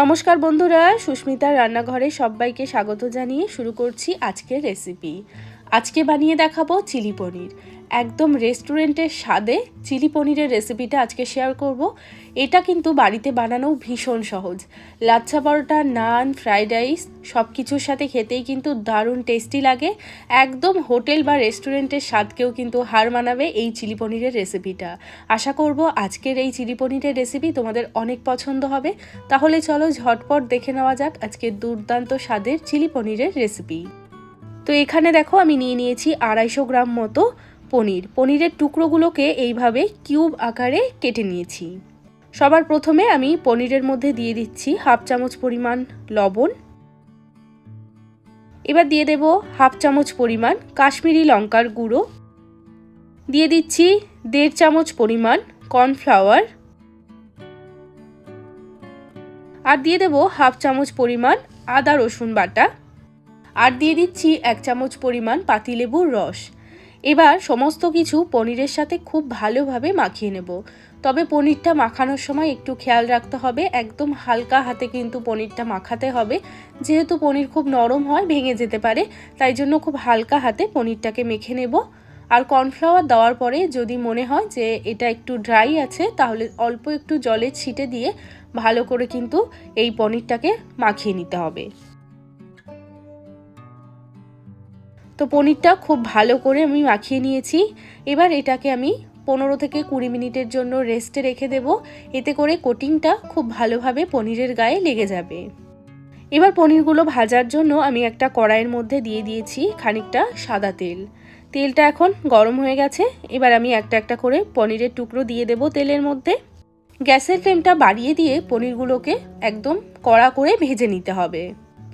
নমস্কার বন্ধুরা, সুস্মিতার রান্নাঘরে সবাইকে স্বাগত জানিয়ে শুরু করছি আজকের রেসিপি আজকে বানিয়ে দেখাবো চিলি পনির। একদম রেস্টুরেন্টের স্বাদে চিলি পনিরের রেসিপিটা আজকে শেয়ার করব। এটা কিন্তু বাড়িতে বানানো ভীষণ সহজ। লাচ্ছা পরোটা, নান ফ্রাইড রাইস সব কিছুর সাথে খেতেই কিন্তু দারুণ টেস্টি লাগে। একদম হোটেল বা রেস্টুরেন্টের স্বাদকেও কিন্তু হার মানাবে এই চিলি পনিরের রেসিপিটা আশা করব আজকের এই চিলি পনিরের রেসিপি তোমাদের অনেক পছন্দ হবে। তাহলে চলো ঝটপট দেখে নেওয়া যাক আজকের দুর্দান্ত স্বাদের চিলি পনিরের রেসিপি তো এখানে দেখো আমি নিয়ে নিয়েছি আড়াইশো গ্রাম মতো পনির। পনিরের টুকরোগুলোকে এইভাবে কিউব আকারে কেটে নিয়েছি। সবার প্রথমে আমি পনিরের মধ্যে দিয়ে দিচ্ছি হাফ চামচ পরিমাণ লবণ। এবার দিয়ে দেব হাফ চামচ পরিমাণ কাশ্মীরি লঙ্কার গুঁড়ো। দিয়ে দিচ্ছি দেড় চামচ পরিমাণ কর্নফ্লাওয়ার। আর দিয়ে দেব হাফ চামচ পরিমাণ আদা রসুন বাটা। আর দিয়ে দিচ্ছি এক চামচ পরিমাণ পাতিলেবুর রস। এবার সমস্ত কিছু পনিরের সাথে খুব ভালোভাবে মাখিয়ে নেব। তবে পনিরটা মাখানোর সময় একটু খেয়াল রাখতে হবে, একদম হালকা হাতে কিন্তু পনিরটা মাখাতে হবে। যেহেতু পনির খুব নরম হয়, ভেঙে যেতে পারে, তাই জন্য খুব হালকা হাতে পনিরটাকে মেখে নেব। আর কর্নফ্লাওয়ার দেওয়ার পরে যদি মনে হয় যে এটা একটু ড্রাই আছে, তাহলে অল্প একটু জলে ছিটে দিয়ে ভালো করে কিন্তু এই পনিরটাকে মাখিয়ে নিতে হবে। তো পনিরটা খুব ভালো করে আমি মাখিয়ে নিয়েছি। এবার এটাকে আমি পনেরো থেকে কুড়ি মিনিটের জন্য রেস্টে রেখে দেব। এতে করে কোটিংটা খুব ভালোভাবে পনিরের গায়ে লেগে যাবে। এবার পনিরগুলো ভাজার জন্য আমি একটা কড়াইয়ের মধ্যে দিয়ে দিয়েছি খানিকটা সাদা তেল। তেলটা এখন গরম হয়ে গেছে। এবার আমি একটা একটা করে পনিরের টুকরো দিয়ে দেব তেলের মধ্যে। গ্যাসের ফ্লেমটা বাড়িয়ে দিয়ে পনিরগুলোকে একদম কড়া করে ভেজে নিতে হবে।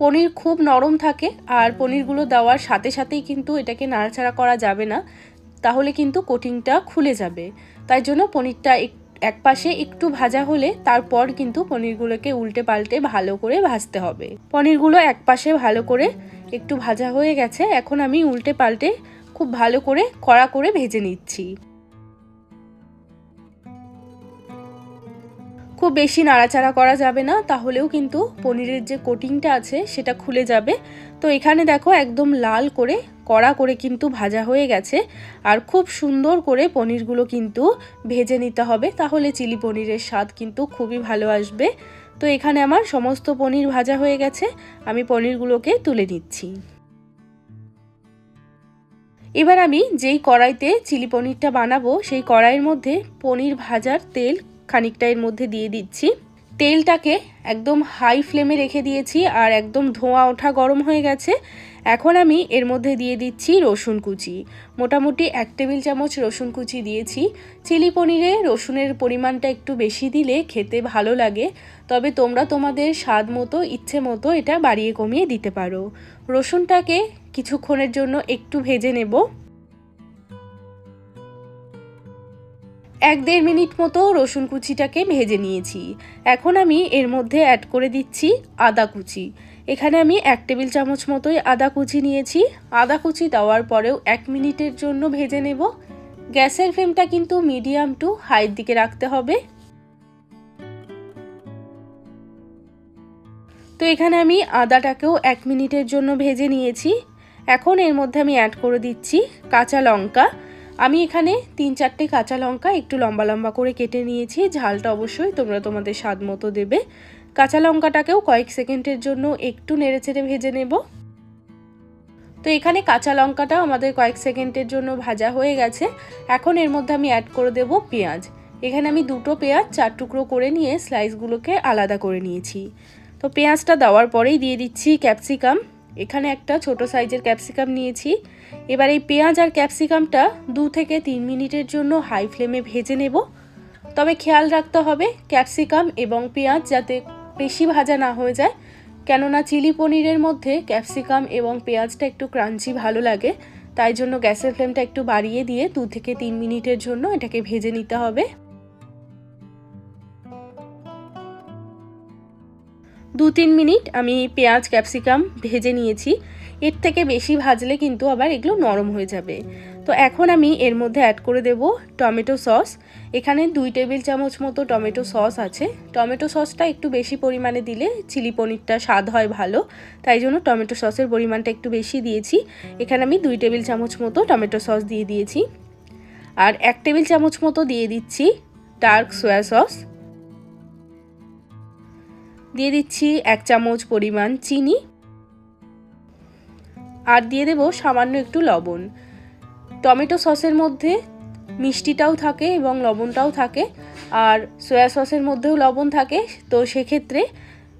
পনির খুব নরম থাকে আর পনিরগুলো দেওয়ার সাথে সাথেই কিন্তু এটাকে নাড়াচাড়া করা যাবে না, তাহলে কিন্তু কোটিংটা খুলে যাবে। তাই জন্য পনিরটা এক পাশে একটু ভাজা হলে তারপর কিন্তু পনিরগুলোকে উল্টে পাল্টে ভালো করে ভাজতে হবে। পনিরগুলো এক পাশে ভালো করে একটু ভাজা হয়ে গেছে, এখন আমি উল্টে পাল্টে খুব ভালো করে কড়া করে ভেজে নিচ্ছি। খুব বেশি নাড়াচাড়া করা যাবে না, তাহলেও কিন্তু পনিরের যে কোটিংটা আছে সেটা খুলে যাবে। তো এখানে দেখো একদম লাল করে, কড়া করে কিন্তু ভাজা হয়ে গেছে। আর খুব সুন্দর করে পনিরগুলো কিন্তু ভেজে নিতে হবে, তাহলে চিলি পনিরের স্বাদ কিন্তু খুবই ভালো আসবে। তো এখানে আমার সমস্ত পনির ভাজা হয়ে গেছে, আমি পনিরগুলোকে তুলে নিচ্ছি। এবার আমি যেই কড়াইতে চিলি পনিরটা বানাবো, সেই কড়াইয়ের মধ্যে পনির ভাজার তেল খানিকটা এর মধ্যে দিয়ে দিচ্ছি। তেলটাকে একদম হাই ফ্লেমে রেখে দিয়েছি আর একদম ধোঁয়া ওঠা গরম হয়ে গেছে। এখন আমি এর মধ্যে দিয়ে দিচ্ছি রসুন কুচি। মোটামুটি এক টেবিল চামচ রসুন কুচি দিয়েছি। চিলি পনিরে রসুনের পরিমাণটা একটু বেশি দিলে খেতে ভালো লাগে। তবে তোমরা তোমাদের স্বাদ মতো, ইচ্ছে মতো এটা বাড়িয়ে কমিয়ে দিতে পারো। রসুনটাকে কিছুক্ষণের জন্য একটু ভেজে নেব। এক দেড় মিনিট মতো রসুন কুচিটাকে ভেজে নিয়েছি। এখন আমি এর মধ্যে অ্যাড করে দিচ্ছি আদা কুচি। এখানে আমি এক টেবিল চামচ মতোই আদা কুচি নিয়েছি। আদা কুচি দেওয়ার পরেও এক মিনিটের জন্য ভেজে নেব। গ্যাসের ফ্লেমটা কিন্তু মিডিয়াম টু হাইয়ের দিকে রাখতে হবে। তো এখানে আমি আদাটাকেও এক মিনিটের জন্য ভেজে নিয়েছি। এখন এর মধ্যে আমি অ্যাড করে দিচ্ছি কাঁচা লঙ্কা। আমি এখানে তিন চারটে কাঁচা লঙ্কা, একটু লম্বা লম্বা করে কেটে নিয়েছি। ঝালটা অবশ্যই তোমরা তোমাদের স্বাদ মতো দেবে। কাঁচা লঙ্কাটাকেও কয়েক সেকেন্ডের জন্য একটু নেড়েচেড়ে ভেজে নেব। তো এখানে কাঁচা লঙ্কাটা আমাদের কয়েক সেকেন্ডের জন্য ভাজা হয়ে গেছে। এখন এর মধ্যে আমি অ্যাড করে দেব পেঁয়াজ। এখানে আমি দুটো পেঁয়াজ চার টুকরো করে নিয়ে স্লাইসগুলোকে আলাদা করে নিয়েছি। তো পেঁয়াজটা দেওয়ার পরেই দিয়ে দিচ্ছি ক্যাপসিকাম এখানে একটা ছোট সাইজের ক্যাপসিকাম নিয়েছি। এবার এই পেঁয়াজ আর ক্যাপসিকামটা দু থেকে তিন মিনিটের জন্য হাই ফ্লেমে ভেজে নেব। তবে খেয়াল রাখতে হবে ক্যাপসিকাম এবং পেঁয়াজ যাতে বেশি ভাজা না হয়ে যায়, কেননা চিলি পনিরের মধ্যে ক্যাপসিকাম এবং পেঁয়াজটা একটু ক্রাঞ্চি ভালো লাগে, তাই জন্য গ্যাসের ফ্লেমটা একটু বাড়িয়ে দিয়ে দু থেকে তিন মিনিটের জন্য এটাকে ভেজে নিতে হবে। দু তিন মিনিট আমি পেঁয়াজ, ক্যাপসিকাম ভেজে নিয়েছি। এর থেকে বেশি ভাজলে কিন্তু আবার এগুলো নরম হয়ে যাবে। তো এখন আমি এর মধ্যে অ্যাড করে দেব টমেটো সস। এখানে দুই টেবিল চামচ মতো টমেটো সস আছে। টমেটো সসটা একটু বেশি পরিমাণে দিলে চিলি পনিরটা স্বাদ হয় ভালো। তাই জন্য টমেটো সসের পরিমাণটা একটু বেশি দিয়েছি। এখানে আমি দুই টেবিল চামচ মতো টমেটো সস দিয়ে দিয়েছি। আর এক টেবিল চামচ মতো দিয়ে দিচ্ছি ডার্ক সোয়া সস। দিয়ে দিচ্ছি এক চামচ পরিমাণ চিনি আর দিয়ে দেব সামান্য একটু লবণ। টমেটো সসের মধ্যে মিষ্টিটাও থাকে এবং লবণটাও থাকে আর সয়া সসের মধ্যেও লবণ থাকে। তো সেক্ষেত্রে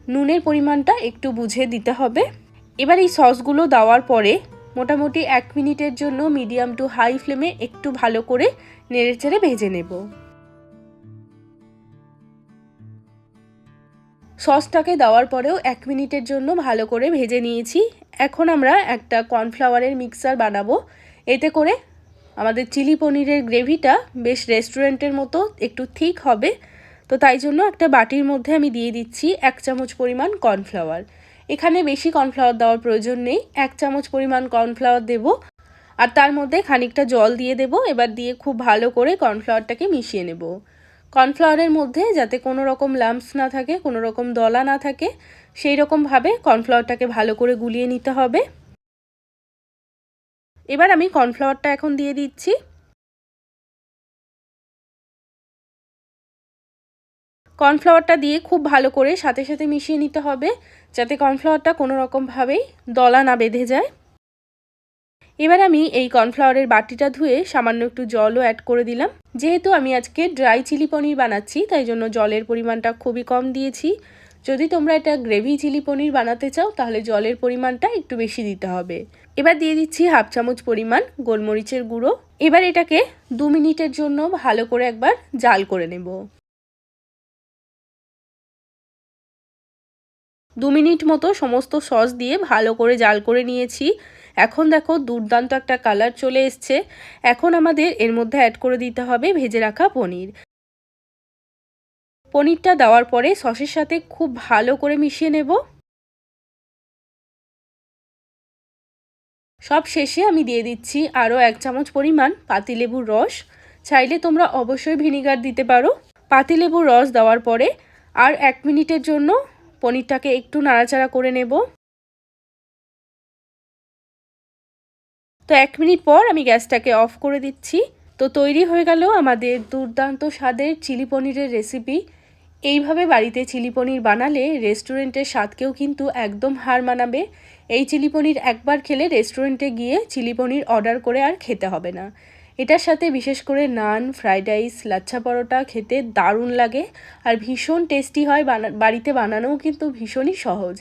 নুনের পরিমাণটা একটু বুঝে দিতে হবে। এবার এই সসগুলো দেওয়ার পরে মোটামুটি এক মিনিটের জন্য মিডিয়াম টু হাই ফ্লেমে একটু ভালো করে নেড়েচেড়ে ভেজে নেব। সসটাকে দেওয়ার পরেও এক মিনিটের জন্য ভালো করে ভেজে নিয়েছি। এখন আমরা একটা কর্নফ্লাওয়ারের মিক্সার বানাবো। এতে করে আমাদের চিলি পনিরের গ্রেভিটা বেশ রেস্টুরেন্টের মতো একটু থিক হবে। তো তাই জন্য একটা বাটির মধ্যে আমি দিয়ে দিচ্ছি এক চামচ পরিমাণ কর্নফ্লাওয়ার। এখানে বেশি কর্নফ্লাওয়ার দেওয়ার প্রয়োজন নেই। এক চামচ পরিমাণ কর্নফ্লাওয়ার দেব। আর তার মধ্যে খানিকটা জল দিয়ে দেব। এবার দিয়ে খুব ভালো করে কর্নফ্লাওয়ারটাকে মিশিয়ে নেব। কর্নফ্লাওয়ারের মধ্যে যাতে কোনো রকম লাম্পস না থাকে, কোনো রকম দলা না থাকে, সেই রকমভাবে কর্নফ্লাওয়ারটাকে ভালো করে গুলিয়ে নিতে হবে। এবার আমি কর্নফ্লাওয়ারটা এখন দিয়ে দিচ্ছি। কর্নফ্লাওয়ারটা দিয়ে খুব ভালো করে সাথে সাথে মিশিয়ে নিতে হবে, যাতে কর্নফ্লাওয়ারটা কোনো রকমভাবেই দলা না বেঁধে যায়। এবার আমি এই কর্নফ্লাওয়ারের বাটিটা ধুয়ে সামান্য একটু জলও অ্যাড করে দিলাম। যেহেতু আমি আজকে ড্রাই চিলি পনির বানাচ্ছি, তাই জন্য জলের পরিমাণটা খুবই কম দিয়েছি। যদি তোমরা এটা গ্রেভি চিলি পনির বানাতে চাও, তাহলে জলের পরিমাণটা একটু বেশি দিতে হবে। এবার দিয়ে দিচ্ছি হাফ চামচ পরিমাণ গোলমরিচের গুঁড়ো। এবার এটাকে দু মিনিটের জন্য ভালো করে একবার জাল করে নেব। দু মিনিট মতো সমস্ত সস দিয়ে ভালো করে জাল করে নিয়েছি। এখন দেখো দুর্দান্ত একটা কালার চলে এসছে। এখন আমাদের এর মধ্যে অ্যাড করে দিতে হবে ভেজে রাখা পনির। পনিরটা দেওয়ার পরে সসের সাথে খুব ভালো করে মিশিয়ে নেব। সব শেষে আমি দিয়ে দিচ্ছি আরও এক চামচ পরিমাণ পাতিলেবুর রস। চাইলে তোমরা অবশ্যই ভিনিগার দিতে পারো। পাতিলেবুর রস দেওয়ার পরে আর এক মিনিটের জন্য পনিরটাকে একটু নাড়াচাড়া করে নেব। তো এক মিনিট পর আমি গ্যাসটাকে অফ করে দিচ্ছি। তো তৈরি হয়ে গেল আমাদের দুর্দান্ত স্বাদের চিলি পনিরের রেসিপি। এইভাবে বাড়িতে চিলি পনির বানালে রেস্টুরেন্টের স্বাদকেও কিন্তু একদম হার মানাবে। এই চিলি পনির একবার খেলে রেস্টুরেন্টে গিয়ে চিলি পনির অর্ডার করে আর খেতে হবে না। এটার সাথে বিশেষ করে নান, ফ্রাইড রাইস, লাচ্ছা পরোটা খেতে দারুণ লাগে। আর ভীষণ টেস্টি হয় বানা, বাড়িতে বানানোও কিন্তু ভীষণই সহজ।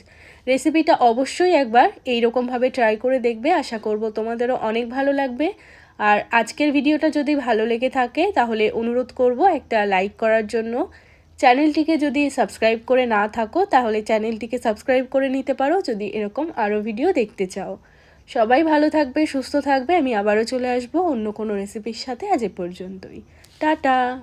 রেসিপিটা অবশ্যই একবার এই রকমভাবে ট্রাই করে দেখবে, আশা করব তোমাদেরও অনেক ভালো লাগবে। আর আজকের ভিডিওটা যদি ভালো লেগে থাকে, তাহলে অনুরোধ করব একটা লাইক করার জন্য। চ্যানেলটিকে যদি সাবস্ক্রাইব করে না থাকো, তাহলে চ্যানেলটিকে সাবস্ক্রাইব করে নিতে পারো যদি এরকম আরও ভিডিও দেখতে চাও। সবাই ভালো থাকবে, সুস্থ থাকবে, আমি আবারও চলে আসব অন্য কোনো রেসিপির সাথে আজ এ পর্যন্তই। টাটা!